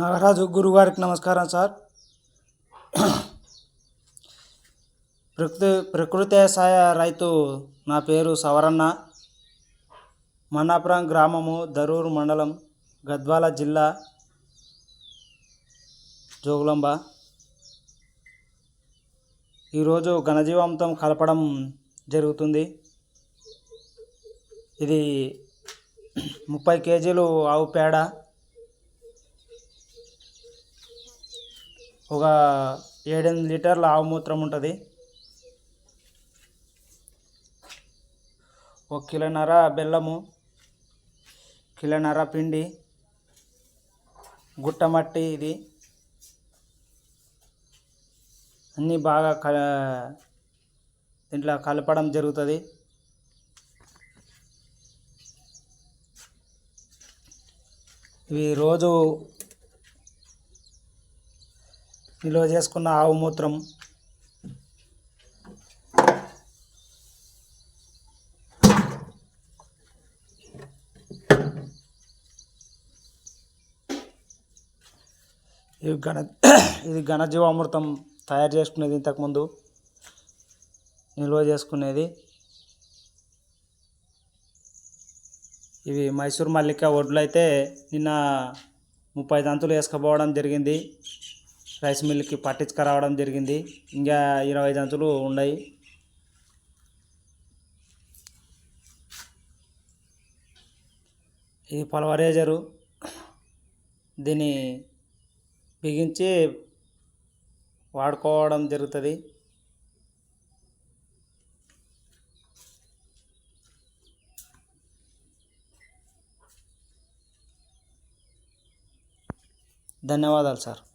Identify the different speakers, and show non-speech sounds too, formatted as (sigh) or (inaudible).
Speaker 1: నాగరాజు గురుగారికి నమస్కారం సార్. ప్రకృతి ప్రకృతి వ్యవసాయ రైతు నా పేరు సవరన్న. మన్నాపురం గ్రామము దరూరు మండలం గద్వాల జిల్లా జోగులాంబ. ఈరోజు ఘనజీవంతం కలపడం జరుగుతుంది. ఇది ముప్పై కేజీలు ఆవు పేడ ఒక ఏడెనిమిది లీటర్ల ఆవు మూత్రం ఉంటుంది. ఒక కిలోన్నర బెల్లము కిలోన్నర పిండి గుట్టమట్టి ఇది. అన్నీ బాగా క దీంట్లో కలపడం జరుగుతుంది. ఇవి రోజు నిల్వ చేసుకున్న ఆవు మూత్రం. ఇది ఘన (coughs) ఇది ఘనజీవామృతం తయారు చేసుకునేది ఇంతకుముందు. నిల్వ చేసుకునేది. ఇవి మైసూర్ మల్లిక ఒడ్లు అయితే నిన్న ముప్పై దంతులు వేసుకుపోవడం జరిగింది. రైస్ మిల్కి పట్టించుకురావడం జరిగింది. ఇంకా ఇరవై దంతులు ఉన్నాయి. ఇది పల్వరేజరు. దీన్ని బిగించి వాడుకోవడం జరుగుతుంది. ధన్యవాదాలు సార్.